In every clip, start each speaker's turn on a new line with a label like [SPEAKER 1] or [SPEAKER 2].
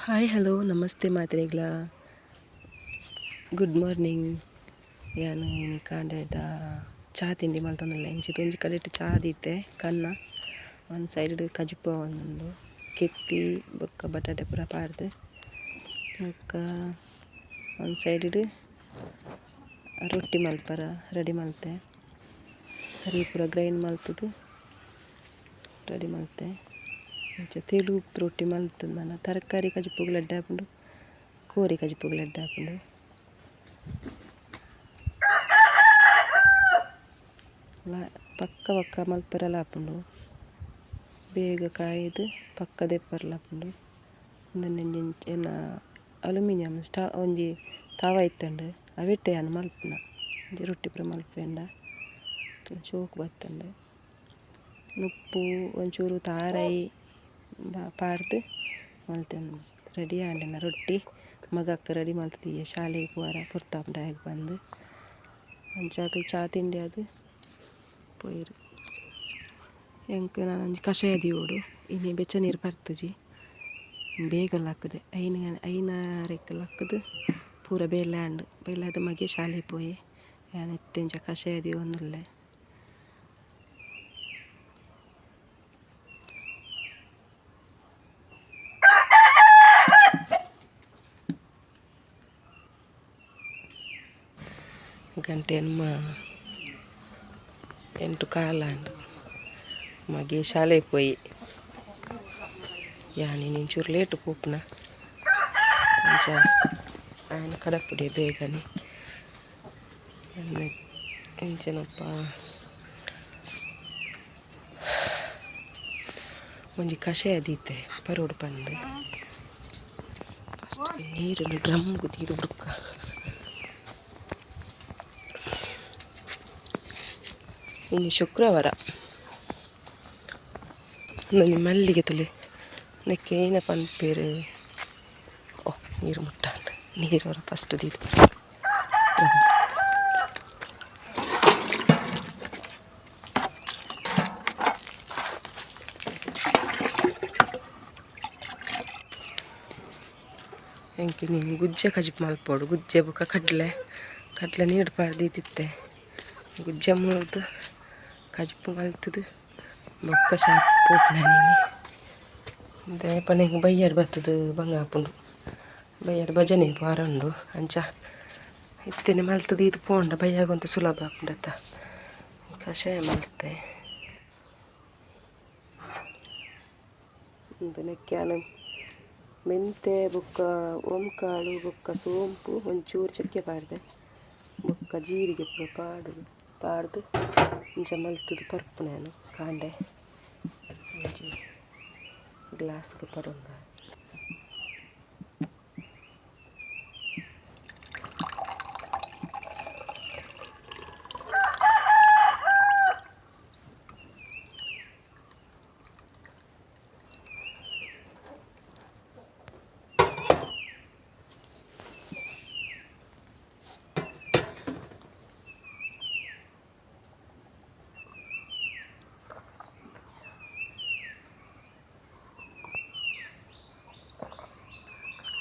[SPEAKER 1] Hi hello ನಮಸ್ತೆ ಮಾತ್ರೆಗಳ good morning ಯಾನು ಕಾಂಡದ ಚಾ ತಿಂಡಿ ಮಲ್ತೊಂದುಲ್ಲ ಇಂಚಿತ್ತು ಒಂಜಿ ಕಡೆ ಚಾ ದೀತೆ ಕನ್ನ ಒಂದು ಸೈಡ್ ಕಜುಪ ಒಂದು ಕೆತ್ತಿ ಬೊಕ್ಕ ಬಟಾಟೆ ಪೂರ ಪಾಡ್ದೆ ಬೊಕ್ಕ ಒಂದು ಸೈಡ್ ರೊಟ್ಟಿ ಮಲ್ಪರ ರೆಡಿ ಮಲ್ತೆ ಹರಿ ಪೂರ ಗ್ರೈಂಡ್ ಮಲ್ತದು ರೆಡಿ ಮಲ್ತೆ ಅಂಚ ತೆಳು ರೊಟ್ಟಿ ಮಲ್ತುಂಡು ಮನ ತರಕಾರಿ ಕಜಿಪುಗಳು ಎಡ್ಡೆ ಹಾಕೊಂಡು ಕೋರಿ ಕಜಿಪುಗಳು ಎಡ್ಡೆ ಹಾಕೊಂಡು ಪಕ್ಕ ಪಕ್ಕ ಮಲ್ಪೆರಲ ಹಾಪುಂಡು ಬೇಗ ಕಾಯ್ದು ಪಕ್ಕ ದೆಪ್ಪರ್ಲ ಹಾಪುಂಡು ಒಂದೊಂದು ಅಲ್ಯೂಮಿನಿಯಂ ಸ್ಟಾ, ಒಂಜಿ ತಾವ ಇತ್ತಂಡು, ಅವೆಟ್ಟೆ ಯಾನ್ ಮಲ್ಪುನ. ಒಂಜಿ ರೊಟ್ಟಿ ಪೂರ ಮಲ್ಪೆಂಡ ಶೋಕು ಬತ್ತಂಡು. ಉಪ್ಪು ಒಂಚೂರು ತಾರೈ ಪಾಡ್ದು ಮಲ್ತೇನೆ ರೆಡಿ ಆಂಡಿನ ರೊಟ್ಟಿ. ಮಗಕ್ಕೆ ರೆಡಿ ಮಲ್ತದಿಯ. ಶಾಲೆಗೆ ಪೋರ ಪೊರ್ತಾಪುಂಡು ಬಂದು. ಅಂಚಾಕಲು ಚಾ ತಿಂಡಿ ಅದು. ಪೋಯಿರು. ಎಂಕ್ ನಾನು ಒಂಜಿ ಕಷಾಯ ಓಡು. ಇನಿ ಬೆಚ್ಚ ನೀರು ಬರ್ತಜಿ ಬೇಗ ಲಕ್ಕದೆ ಐನ ಐನಾರೆಕ್ಕಲ ಲಕ್ಕದು ಪೂರ ಬೇಲೆ ಆಂಡ್ ಬೇಲಾದ ಮಗೆ ಶಾಲೆ ಪೋಯಿ. ಯಾನ್ ಎತ್ತೆಂಚ ಕಷಾಯ ದೀವೊಂದುಲ್ಲೆ ಗಂಟೆ ನಮ್ಮ ಎಂಟು ಕಾಲ ಉಂಡು ಮಗೆ ಶಾಲೆಗೆ ಪೋಯಿ ಯಾನಿ ನಿಂಚೂರು ಲೇಟ್ ಪೋಪುನ ಅಂಚ ఆయన ಕಡಪುಡಿ ಬೇಗನೆ ಎಂಚನಪ್ಪ ಒಂಜಿ ಕಷಾಯ ದೀತೆ ಪರೋಡು ಪಂದು ಫಸ್ಟ್ ನೀರನ್ನು ಡ್ರಮ್ಗು ತೀರು ಬುಡ್ಕ ಇನ್ನು ಶುಕ್ರವಾರ. ನನಗೆ ಮಲ್ಲಿಗೆ ತಲೆ. ನೆಕ್ಕೆ ಏನ ಬೇರೆ. ಓ, ನೀರು ಮುಟ್ಟ ನೀರು ಫಸ್ಟ್ ಇದು. ಎಂಕಿ ನೀನು ಗುಜ್ಜೆ ಕಜಿಪ್ ಮಲ್ಪೋಡು ಗುಜ್ಜೆ ಬುಕ್ಕ ಕಡ್ಲೆ. ಕಡ್ಲೆ ನೀರು ಇದ್ದಿತ್ತೆ ಗುಜ್ಜೆ ಮುಳ್ದು. ಕಜಿಪು ಮಲ್ತದು ಬೊಕ್ಕ ಶಾಪ್ ಪೋಪುನ ನೀನು. ಬೈಯಡ್ ಬಯ್ಯಡ್ ಬತ್ತದು ಬಂಗಾಪುಂಡು. ಬಯ್ಯಡ್ ಭಜನೆ ಪಾರ ಉಂಡು ಅಂಚ. ಇತ್ತೇನೆ ಮಲ್ತದೆ, ಇದು ಪೋಂಡ ಬೈಯಾಗಂತ ಸುಲಭ ಆಪುಂಡತ್ತ ಕಷಾಯ ಮಲ್ತೆ. ನೆಕ್ಕ್ಯಾನ ಮೆಂತೆ ಬೊಕ್ಕ, ಓಂಕಾಳು ಬೊಕ್ಕ ಸೋಂಪು, ಒಂಚೂರು ಚಕ್ಕೆ ಪಾಡ್ದೆ. ಬೊಕ್ಕ ಜೀರಿಗೆ ಪೂರ പാടുത് ജമൽത്തത് പർപ്പണേനു കാണ്ടേ ഗ്ലാസ്ക്ക് പടുന്ന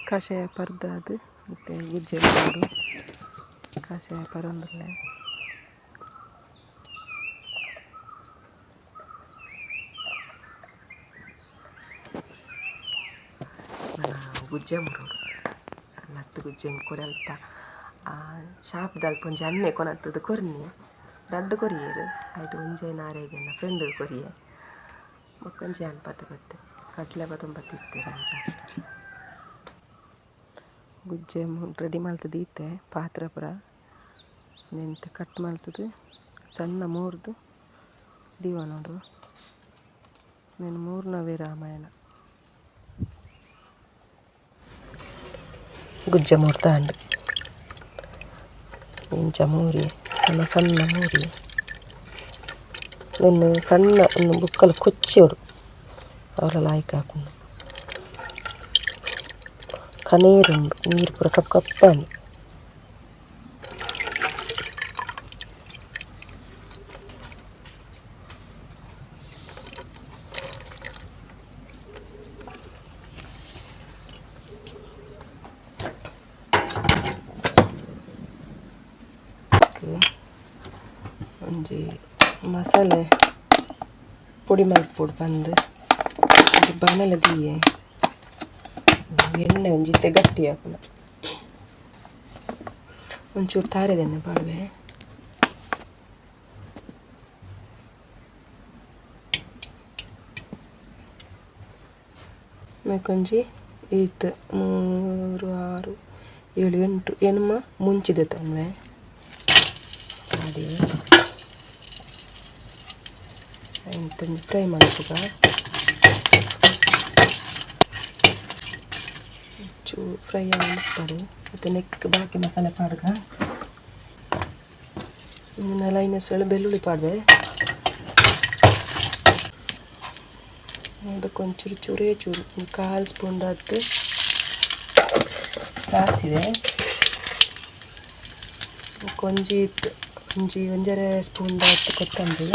[SPEAKER 1] ಒಂಜಿ ಪರ್ದ ಅದು ಕಷಾಯ ಮತ್ತು ಗುಜ್ಜೆ ಮಾಡು ಕಷಾಯ ಪರೊಂದುಲ್ಲೆ ಗುಜ್ಜೆ ಮುರೋಡು ಮತ್ತು ಗುಜ್ಜೆ ಕೊರೆ ಅಲ್ಪ. ಶಾಪ್ದ ಅಲ್ಪ ಒಂಜಿ ಅನ್ನೆ ಕೊನತ್ತದು ಕೊರ್ನಿ. ರಡ್ಡು ಕೊರಿಯೇರು ಆಯ್ತು ಒಂಜೆ ನಾರೆಗೆ ಫ್ರೆಂಡ್ ಕೊರಿಯೆ. ಬೊಕ್ಕೊಂಜಿ ಅನ್ಪತ್ತು ಬತ್ತೆ ಕಡ್ಲೆ ಬತ್ತೊಂಬತ್ತಿತ್ತೇರು ಅಂಚ ಗುಜ್ಜೆ ರೆಡಿ ಮಲ್ತದು ಈತೆ ಪಾತ್ರೆ ಪುರ. ನೆಂತ ಕಟ್ ಮಲ್ತದು ಸಣ್ಣ ಮೂರ್ದು ದೀವ ನೋಡು నేను ಮೂರ್ನವೇ ರಾಮಾಯಣ. ಗುಜ್ಜೆ ಮೂರ್ತ ಅಂಡ್ ಇಂಚ ಮೂರಿ, ಸಣ್ಣ ಸಣ್ಣ ಮೂರಿ. ನಿನ್ನ ಸಣ್ಣ ಒಂದು ಬುಕ್ಕಲ್ಲಿ ಕೊಚ್ಚಿ ಅವರು ಅವರ ಲಾಯ್ಕ್ కనేరుండు నీరు కూడా కప్పు కప్పండి ಒಂಜಿ ಮಸಾಲೆ ಪುಡಿ ಮಲ್ಪೊಡು ಬಂದು ಬಾಣಲೆ ದೀಯೆ ಎಣ್ಣೆ ಒಂಜಿತ್ತೆ ಗಟ್ಟಿ ಹಾಕೋಣ. ಒಂಚೂರು ತಾರೆದೆಣ್ಣೆ ಬಾಳ್ವೆ ಮೇಕೊಂಜಿ ಈತ್ ಮೂರು, ಆರು, ಏಳು, ಎಂಟು. ಎನ್ಮ ಮುಂಚಿದೆ ತಮ್ಮೆ ಅದೇ ಫ್ರೈ ಮಾಡ್ತದ ಚೂರು ಫ್ರೈ ಆಗ್ಬಿಡ್ತಾರೆ ಮತ್ತು ನೆಕ್ ಬಾಕಿ ಮಸಾಲೆ ಪಾಡ್ಗ. ಇನ್ನೆಲ್ಲ ಇನ್ನೆಸಳು ಬೆಳ್ಳುಳ್ಳಿ ಪಾಡ್ದೆ. ಅದಕ್ಕೆ ಒಂಚೂರು ಚೂರೇ ಚೂರು. ಒಂದು ಕಾಲು ಸ್ಪೂನ್ದಾದ್ದು ಸಾಸಿವೆ. ಕೊಂಜಿ ಇತ್ತು ಒಂಜಿ, ಒಂಜರೆ ಸ್ಪೂನ್ದಾದ್ದು ಕೊತ್ತಂಬರಿ.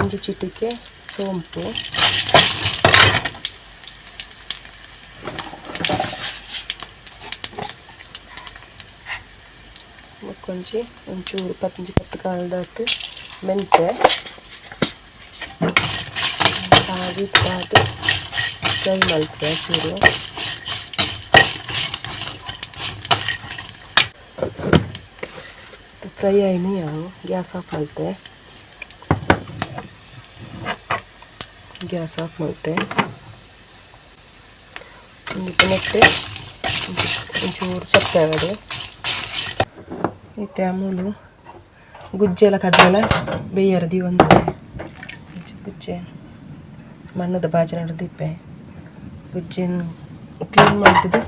[SPEAKER 1] ಒಂಜಿ ಚಿಟಿಕೆ ಸೋಂಪು. ಕೊಂಚಿ ಒಂಚೂರು ಪತ್ತಂಜಿ ಪತ್ತು ಕಾಲದಾತು ಮೆಂತೆ ಹಾಗೆ ಅದು ಫ್ರೈ ಮಾಡ್ತೀವಿ ಚೂರು ಫ್ರೈ ಆಯ್ನಿ ಅವು ಗ್ಯಾಸ್ ಆಫ್ ಮಾಡ್ತೆ ಗ್ಯಾಸ್ ಆಫ್ ಮಾಡ್ತೆ ಒಂದು ನೆಟ್ಟೆ ಒಂಚೂರು ಸೊಪ್ಪೆ ಮತ್ತೆ ಅಮೂಲು ಗುಜ್ಜೆಲ್ಲ ಕಡ್ಲೆಲ್ಲ ಬೇಯರದಿ ಒಂದು ಗುಜ್ಜೆ ಮಣ್ಣದ ಬಾಜಿ ನಡೆದಿಪ್ಪೆ ಗುಜ್ಜೆನ್ ಕ್ಲೀನ್ ಮಾಡ್ತಿದ್ದು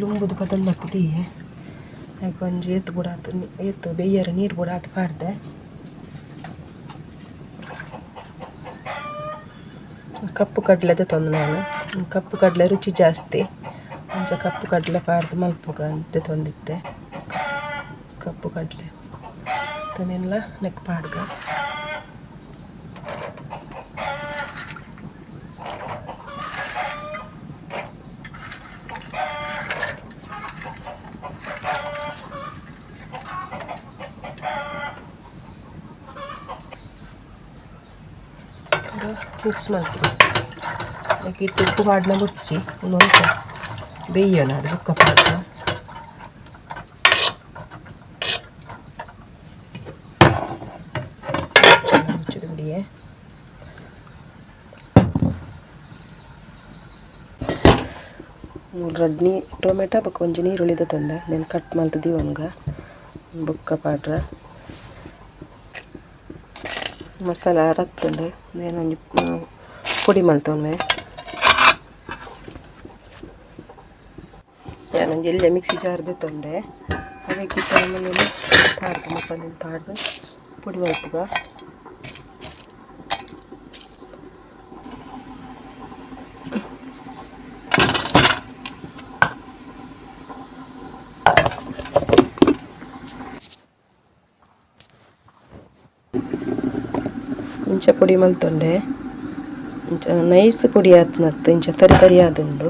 [SPEAKER 1] ಲುಂಬುದು ಬದಲು ಹಾಕ್ತಿದ್ದೀ ಯಾಕೆ ಒಂಜಿ ಎತ್ತು ಬುಡಾತು ಎತ್ತು ಬೇಯರ ನೀರು ಬುಡಾತು ಪಾಡ್ದೆ. ಕಪ್ಪು ಕಡಲೆ ತಂದು ನಾನು. ಕಪ್ಪು ಕಡಲೆ ರುಚಿ ಜಾಸ್ತಿ. ಒಂಚ ಕಪ್ಪು ಕಡಲೆ ಪಾಡ್ದು ಮಲ್ಪುಗ ಅಂತ ತಂದಿದ್ದೆ ಕಪ್ಪು ಕಡಲೆ ತಂದೆಲ್ಲ ನೆಕ್ ಪಾಡ್ಗ ಮಿಕ್ಸ್ ಮಾಡ್ತೀವಿ ಅದಕ್ಕೆ ಉಪ್ಪು ಹಾಡನ್ನ ಮುಚ್ಚಿ ಒಂದು ಬೇಯೋಣ ಅದು ಕಪ್ಪ ಮುಚ್ಚಿದ ರಡ್ನಿ, ಟೊಮೆಟೊ ಬಕ್ಕ ಒಂಜಿ ನೀರು ಉಳಿದ ತಂದ. ನೆನ್ ಕಟ್ ಮಾಡ್ತಿದ್ದೀವಿ ಒಂಗ ಬುಕ್ಕ ಪಾಡ್ರೆ. ಮಸಾಲ ಹಾರತ್ತೆ ನೆನ್ ಪುಡಿ ಮಾಡ್ತೇನೆ ನಾನೊಂದು ಎಲ್ಲ ಮಿಕ್ಸಿ ಜಾರದೆ ತಂದೆ. ಅದಕ್ಕೆ ಮಸಾಲೆ ಪಾಡ್ದು ಪುಡಿ ಮಾಡ್ತೀವ ಇಂಚ ಪುಡಿ ಮಲ್ತೊಂಡೆ. ಇಂಚ ನೈಸ್ ಪುಡಿ ಆತ್ನತ್ತು ಇಂಚ ತರಿ ತರಿ ಆದುಂಡು.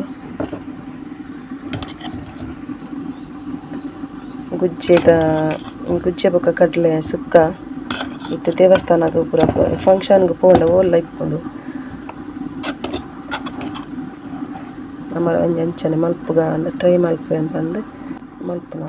[SPEAKER 1] ಗುಜ್ಜೆದ, ಗುಜ್ಜೆ ಬೊಕ್ಕ ಕಡ್ಲೆ ಸುಕ್ಕ ಇತ್ತು ದೇವಸ್ಥಾನಗ್ ಪೂರ ಫಂಕ್ಷನ್ಗೆ ಪೋಂಡ ಓಲ್ಲ ಇಪ್ಪುಂಡು. ನಮ್ಮ ಅಂಚನೆ ಮಲ್ಪುಗ ಟ್ರೈ ಮಲ್ಪು ಅಂತಂದು ಮಲ್ಪುನ.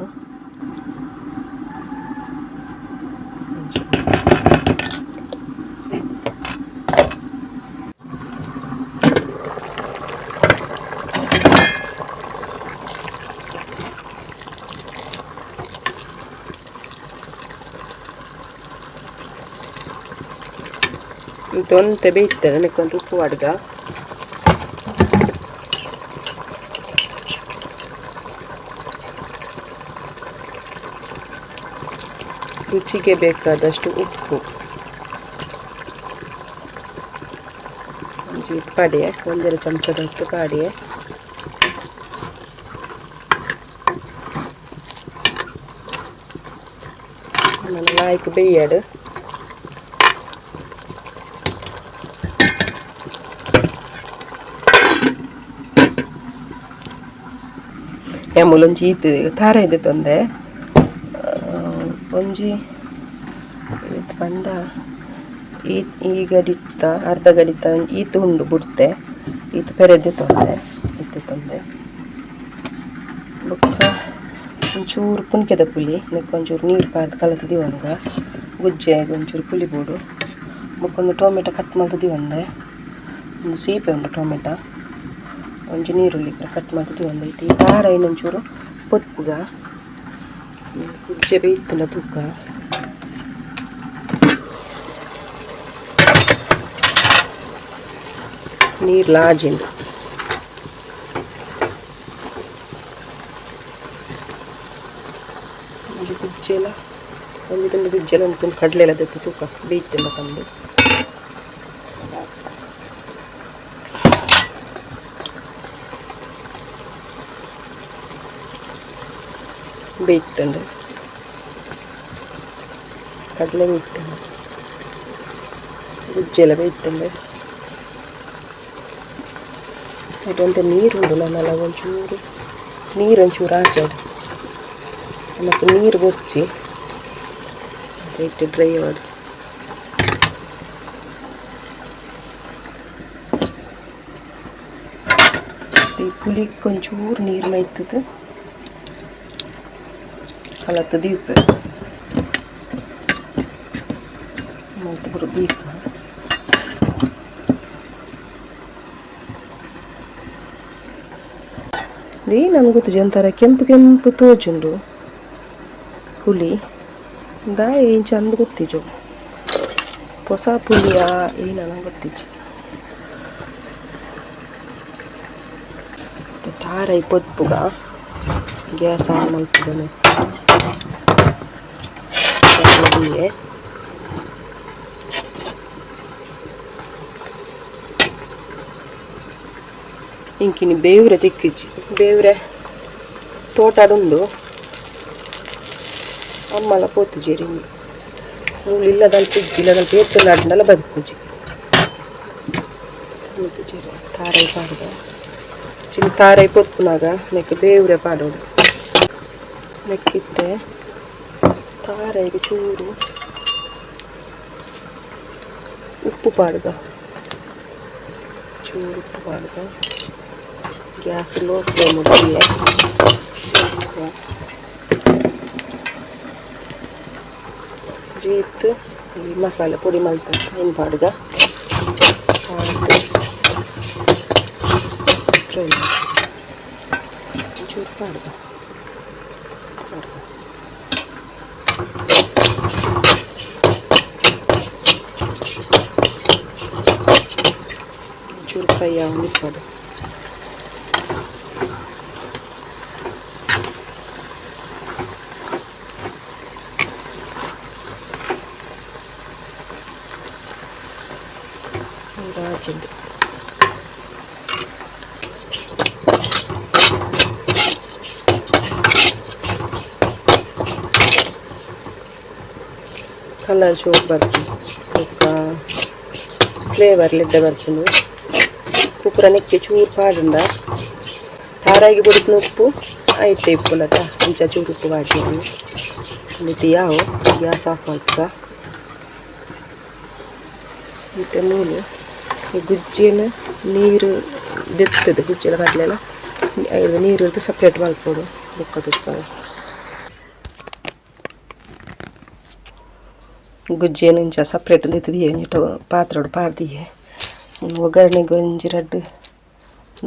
[SPEAKER 1] ತೊಂತೆ ಬೇಯ್ತಾರೆ ನನಗೊಂದು ಉಪ್ಪು ಅಡ್ಗ ರುಚಿಗೆ ಬೇಕಾದಷ್ಟು ಉಪ್ಪು ಒಂಜಿ ಪಾಡಿಯೆ ಒಂದೆರಡು ಚಮಚದಷ್ಟು ಪಾಡಿಯೆ ಲಾಯ್ಕ್ ಬೇಯ್ಯಾಡು ಎಮ್ಮುಲೊಂಜಿ ಈತ್ ಇದೆ ತೊಂದೆ ಒಂಜಿ ಪಂಡ, ಈ ಈ ಗಡಿತ ಅರ್ಧ ಗಡಿತ ಈತು ಉಂಡು ಬುಡ್ತೆ. ಈತ್ ಪೆರೆದೆ ತೊಂದೆ ಇತ್ತು ತೊಂದೆ ಬೊಕ್ಕ ಒಂಚೂರು ಕುಣಿಕೆದ ಪುಲಿ ನೆಕ್ ಒಂಚೂರು ನೀರು ಪಾರ್ದು ಕಲತದಿ ಒಂದು ಗುಜ್ಜೆ ಒಂಚೂರು ಪುಲಿ ಬೋಡು. ಬೊಕ್ಕೊಂದು ಟೊಮೆಟೊ ಕಟ್ ಮಾಡ್ತದಿ ದಿವಂದೆ. ಒಂದು ಸೀಪೆ ಉಂಡು ಟೊಮೆಟೊ. ಒಂಜಿ ನೀರುಳ್ಳಿ ಕಟ್ ಮಲ್ತು ದಿವಂದೆ ಐತಿ ಈ ತಾರ ಇನ್ನೊಂಚೂರು ಪೊತ್ಪುಗ ಗುಜ್ಜೆ ಬೇಯ್ತಿಲ್ಲ ತೂಕ ನೀರು ಲಾಜಿಂಡು ಒಂದು ಗುಜ್ಜೆಲ ಒಂದು ತುಂಡು ಗುಜ್ಜೆಲ ಒಂದು ತುಂಡು ಕಡಲೆ ಎಲ್ಲ ತೆತ್ತು ತೂಕ ಬೇಯ್ತಿಲ್ಲ ತಂದು ಬೇಯ್ತಂಡು ಕಡಲೆ ಬೇಯ್ತಂಡು ಗುಜ್ಜೆಲ್ಲ ಬೇಯ್ತಂಡು ಅದೊಂದು ನೀರುಂಡು ನನ್ನೆಲ್ಲ ಒಂಚೂರು ನೀರು ಒಂಚೂರು ಆಚಾಡು ಮತ್ತು ನೀರು ಬೊಚ್ಚಿ ಇಟ್ಟು ಡ್ರೈ ಮಾಡಿ ಈ ಪುಳಿಗೆ ಒಂಚೂರು ನೀರು ಮೈತದ ಕಲತ್ತು ದೀಪ ಮತ್ತು ಬರೋ ದೀಪ ಇದೇ ನನಗೆ ಗೊತ್ತಿದೆ ಒಂಥರ ಕೆಂಪು ಕೆಂಪು ತೋಜುಂಡು ಹುಲಿ ದಾ ಏನು ಚಂದ ಗೊತ್ತಿಜು ಹೊಸ ಪುಲಿಯ ಏನು ನಂಗೆ ಗೊತ್ತಿಜ್ಜಿ ಟಾರೈ ಪೊತ್ಪುಗ ಗ್ಯಾಸ್ ಆನ್ ಮಲ್ಪುಗನೆ ಇಂಕಿನಿ ಬೇವ್ರೆ ತಿಕ್ಕಿಚ್ಚಿ ಬೇವ್ರೆ ತೋಟಾಡುಂಡು ಅಮ್ಮಲ ಪೋತುಜೇರಿ ಮೂಲು ಇಲ್ಲದಲ್ಲಿ ಇಜ್ಜಿ ಇಲ್ಲದಲ್ಲಿ ಎತ್ತಲ್ಲ ಆಡ್ನಲ್ಲ ಬದುಕುಜಿ ಪೋತುಜೇರಿ ತಾರೈ ಪಾಡ್ದ ಚಿನ್ನ ತಾರೈ ಪೊತ್ಪುನಾಗ ನೆಕ್ ಬೇವ್ರೆ ಪಾಡೋಡು ನೆಕ್ಕಿತ್ತೆ ತಾರೈಗೆ ಚೂರು ಉಪ್ಪು ಪಾಡ್ದ ಚೂರು ಉಪ್ಪು ಪಾಡ್ದ ಗ್ಯಾಸ್ ಲೋ ಫ್ಲೇಮ್ ಮುಗಿಯೇ ಜೀತ್ ಈ ಮಸಾಲೆ ಪುಡಿ ಮಲ್ತ ಏನು ಪಾಡ್ಗ ಚೂರು ಪಾಡ್ಗ ಚೂರು ಫ್ರೈ ಆಗಿ ಪಾಡು ರಾಜಂಡು ಕಲರ್ ಶೋಕ್ ಬರ್ತೀನಿ ಬೊಕ್ಕ ಫ್ಲೇವರ್ಲಿದ್ದ ಬರ್ತೀನಿ ಕುಕ್ಕರ ನೆಕ್ಕಿ ಚೂರು ಪಾಡುಂಡ ತಾರಾಗಿ ಬುಡ್ತಿನ ಉಪ್ಪು ಐತೆ ಇಪ್ಪುಲತ ಇಂಚ ಚೂರು ಉಪ್ಪು ಹಾಕಿದ್ದೀನಿ ಮತ್ತೆ ಯಾವ ಗ್ಯಾಸ್ ಆಫ್ ಮಾಡ್ತ ಮತ್ತೆ ನೂಲು ಈ ಗುಜ್ಜಿನ ನೀರು ದೆತ್ತದ ಗುಜ್ಜೆಲ್ಲ ಕಡಲೆಲ್ಲ. ನೀರು ಇರುತ್ತೆ ಸಪ್ರೇಟ್ ಮಾಡ್ಕೊಡು ಬುಕ್ಕ ತುಪ್ಪ. ಗುಜ್ಜೇನು ಇಂಚ ಸಪ್ರೇಟ್ ದಿತ್ತಿದೆಯೇ, ನೀಟು ಪಾತ್ರೆ ಪಾಡ್ದಿಯೇ. ಒಗ್ಗರಣೆಗೆ ಒಂಜಿ ರಡ್ಡು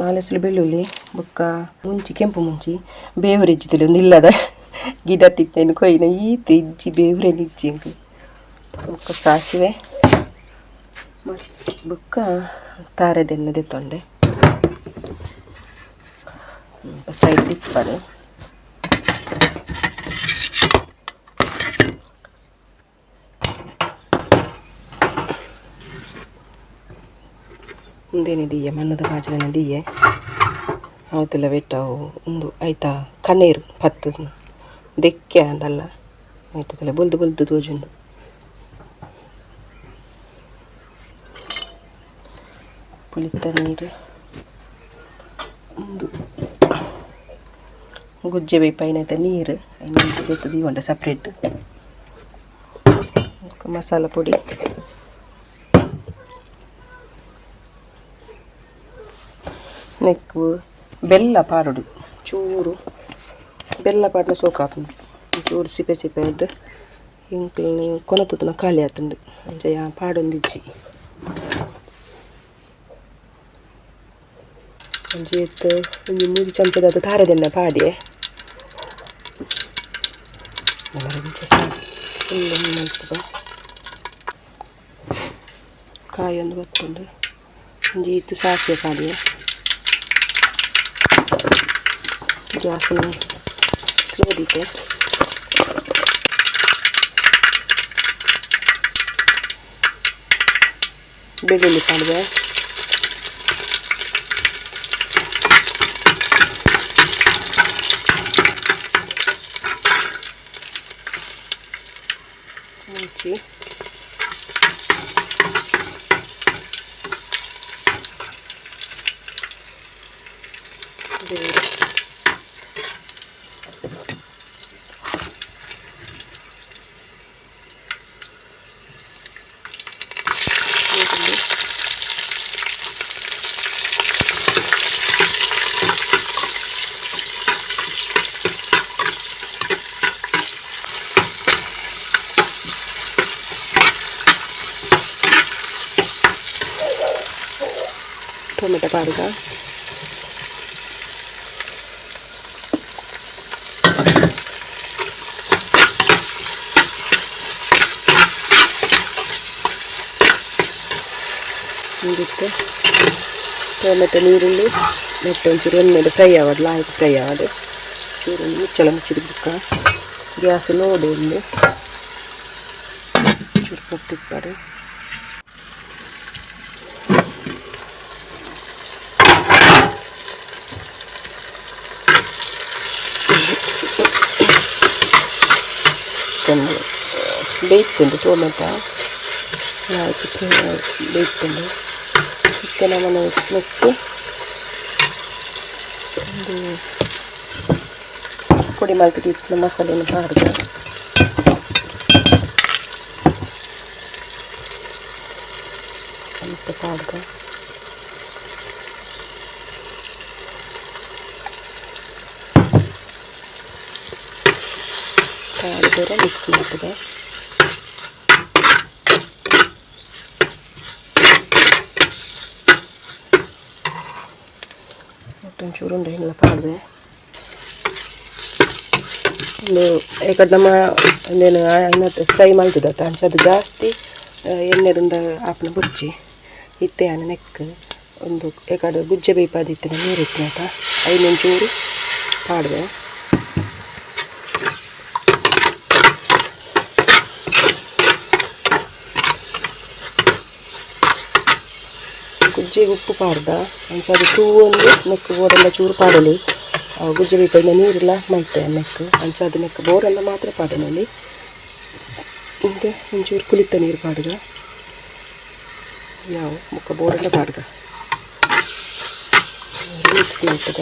[SPEAKER 1] ನಾಲೆಸಲು ಬೆಳ್ಳುಳ್ಳಿ ಬೊಕ್ಕ ಮುಂಚಿ, ಕೆಂಪು ಮುಂಚಿ ಬೇವ್ರೆ ಇಜ್ಜಿದಲ್ಲಿ ಒಂದು ಇಲ್ಲದ ಗಿಡ ತಿತ್ತೇನು ಕೊಯ್ನ ಈತ ಇಜ್ಜಿ ಬೇವ್ರೆ ಇಜ್ಜಿ. ಬೊಕ್ಕ ಸಾಸಿವೆ. ಬೊಕ್ಕ ತಾರೆದೆಣ್ಣೆ ತೆತ್ತೊಂಡೆ ಸೈಡ್ ತಿಪ್ಪಡೆ ಮುಂದೇನಿದೆಯೇ? ಮಣ್ಣದ ಬಾಜನದಿಯೇ ಅವತ್ತೆಲ್ಲ ಬೆಟ್ಟವು ಒಂದು ಆಯ್ತಾ? ಕಣ್ಣೀರು ಪತ್ತದ ದೆಕ್ಕೆ ಅಂಡಲ್ಲ ಆಯ್ತದಲ್ಲ. ಬೊಲ್ದು ಬೊಲ್ದು ತೋಜುಂಡು. പുളി തണ്ണീര് గుజ్జె పైన అయితే నీరు. అయిన పెద్దది వంట సపరేట్ ఒక మసాలా పొడి. నెక్ బెల్ల పారుడు చూరు. బెల్ల పాడిన సోకాపుండు. చూరు సిపే సిపే అయితే ఇంకొన కొనతున్న ఖాళీ అవుతుంది. పాడుంది ఇచ్చి. ಪಾಡೊಂದಿಜ್ಜಿ ಅಂಚೆ ಎತ್ತು ಒಂಜಿ ಮೂಜಿ ಚಮಚದ ತಾರದೆಣ್ಣೆ ಪಾಡಿ ಕಾಯಿ ಒಂದು ಬತ್ತುಂಡು ಒಂಜಿ ಇತ್ತು ಸಾಸಿವೆ ಪಾಡಿ ಗ್ಯಾಸ್ನ ಸ್ಲೋ ದೀತೆ. ಬೆಳ್ಳುಳ್ಳಿ ಪಾಡಿದೆ see ಟೊಮೆಟೊ ಪಾರ್ಗ ಹಿಂದಿಟ್ಟು ಟೊಮೆಟೊ ನೀರುಳ್ಳಿ ಮತ್ತೆ ಒಂಚೂರು ಎಣ್ಣೆದು ಫ್ರೈ ಆಗೋದು ಲಾಯ್ಕ್ ಫ್ರೈ ಆಗೋದು ಚೂರು ಮುಚ್ಚಳ ಮುಚ್ಚಿದ ಬುಕ್ಕ ಗ್ಯಾಸ್ ಲೋಡ್ ಇಲ್ಲಿ ಚೂರು ಪೊಟ್ಟಿಪ್ಪಾಡು ಬೇಯ್ತುಂಡು ಟೊಮೆಟೊ ಆಯ್ತು ಬೇಯ್ತುಂಡು ಚಿಕ್ಕನ ಮನೆ ಮೆಚ್ಚಿ ಒಂದು ಪುಡಿ ಮಾಡಿಬಿಟ್ಟು ಇಟ್ಟು ಮಸಾಲೆಯನ್ನು ಹಾಡಿದೆ ಅಂತ ಪಾಡ್ದೆ ಪಾಡಿದರೆ ಮಿಕ್ಸ್ ಮಾಡಿದೆ ಒಂಚೂರು ಉಂಡೆ ಎಲ್ಲ ಪಾಡಿದೆ. ಒಂದು ಯಾಕಂದ್ರೆ ನಮ್ಮ ಒಂದೇನು ಅನ್ನತ್ತು ಫ್ರೈ ಮಾಡ್ತಿದ್ದ ಅಂಚದು ಜಾಸ್ತಿ ಎಣ್ಣೆದಿಂದ ಆಪನ ಬುಚ್ಚಿ ಇತ್ತೆ ಆನ ನೆಕ್ ಒಂದು ಯಾಕಡೆ ಗುಜ್ಜೆ ಬೇಯಿಪಾದಿತ್ತೆ ನೀರು ಇತ್ತಿನಾತ ಒಂಚೂರು ಪಾಡಿದೆ. ಗುಜ್ಜೆಗೆ ಉಪ್ಪು ಪಾಡ್ದ. ಅಂಚದು ತೂ ಒಂದು ನೆಕ್ ಬೋರೆಲ್ಲ ಚೂರು ಪಾಡಲಿ. ಗುಜ್ಜೆ ಬೇಯ್ಪೈನ ನೀರೆಲ್ಲ ಮೈತೆ ನೆಕ್ ಅಂಚದು ನೆಕ್ ಬೋರೆಲ್ಲ ಮಾತ್ರ ಪಾಡನಲ್ಲಿ ಇಂದೆ ಒಂಚೂರು ಕುಲಿತ ನೀರು ಪಾಡ್ದ. ಯಾವ ಮುಖ ಬೋರೆಲ್ಲ ಪಾಡ್ದ. ಮಿಕ್ಸ್ ಮಾಡ್ತದ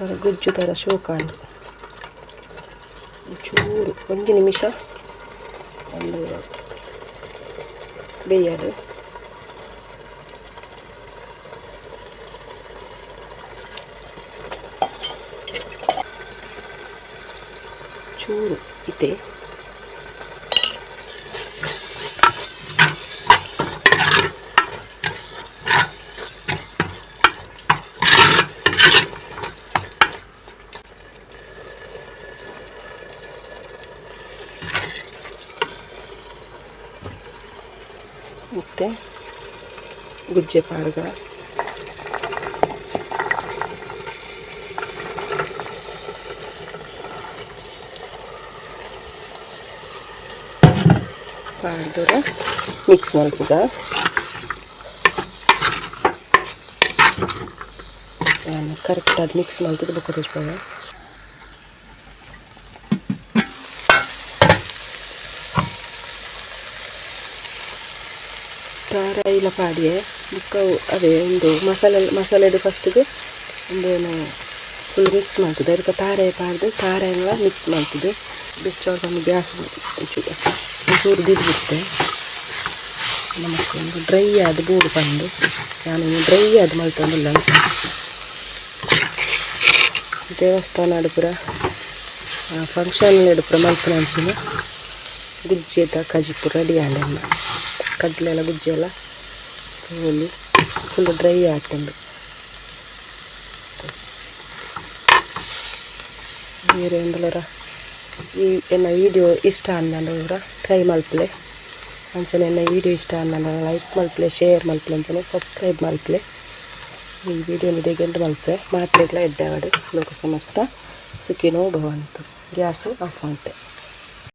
[SPEAKER 1] ಥರ ಗುಜ್ಜು ಥರ ಶೋಕಾಂಡು ಚೂರು ಒಂದು ನಿಮಿಷ ಒಂದು ಬೇಯಡು ಚೂರು ಇದೆ ಗುಜ್ಜೆ ಪಾಡ್ಗ. ಪಾಡ್ದರ ಮಿಕ್ಸ್ ಮಾಡ್ತಿದ್ದ ಕರೆಕ್ಟಾಗಿ ಮಿಕ್ಸ್ ಮಾಡ್ತಿದ್ದು ಬುಕ್ಕ ತೆಚ್ಪೋಗ ಖಾರ ಇಲ್ಲ ಪಾಡಿಯೆ ಬುಕ್ಕ ಅದೇ ಒಂದು ಮಸಾಲೆ ಮಸಾಲೆದು ಫಸ್ಟಿಗೆ ಒಂದೇನು ಫುಲ್ ಮಿಕ್ಸ್ ಮಾಡ್ತಿದ್ದೆ ಅದಕ್ಕೆ ತಾರೆ ಪಾಡ್ದು ತಾರೆ ಎಲ್ಲ ಮಿಕ್ಸ್ ಮಾಡ್ತಿದ್ದೆ ಬೆಚ್ಚವಾಗ ಒಂದು ಗ್ಯಾಸ್ ಒಂಚೂರು ಒಂಚೂರು ಬಿದ್ದುಬಿಟ್ಟೆ ನಮಗೆ ಒಂದು ಡ್ರೈ ಆದ ಬೂಡು ಬಂದು ನಾನು ಡ್ರೈ ಆದ ಮಲ್ತೊಂದಿಲ್ಲ ದೇವಸ್ಥಾನ ಪೂರ ಫಂಕ್ಷನ್ ಪೂರ ಮಲ್ಪನ ಅಂಚಿನ ಗುಜ್ಜೆದ ಕಜಿಪು ರೆಡಿ ಆಂಡೆಲ್ಲ ಕಡ್ಲೆಲ್ಲ ಗುಜ್ಜೆ ಎಲ್ಲ ತೋಲಿ ಫುಲ್ ಡ್ರೈ ಆಟುಂಡು ಬೇರೆ ಎಂದಲರ ಈ ಎನ್ನ ವಿಡಿಯೋ ಇಷ್ಟ ಅನ್ನೋರ ಟ್ರೈ ಮಲ್ಪಲೆ ಅಂಚನೆ ಎನ್ನ ವಿಡಿಯೋ ಇಷ್ಟ ಅನ್ನೋ ಲೈಕ್ ಮಲ್ಪಲೆ ಶೇರ್ ಮಲ್ಪಲೆ ಅಂಚನೆ ಸಬ್ಸ್ಕ್ರೈಬ್ ಮಲ್ಪಲೆ ಈ ವಿಡಿಯೋ ನಿದೆಗೆಂಡು ಮಲ್ಪೆ ಮಾತ್ರೆಗಳ ಎಡ್ಡೆವಾಡು ಲೋಕ ಸಮಸ್ತ ಸುಖಿನೋ ಭವಂತು. ಗ್ಯಾಸು ಆಫ್ ಅಂತೆ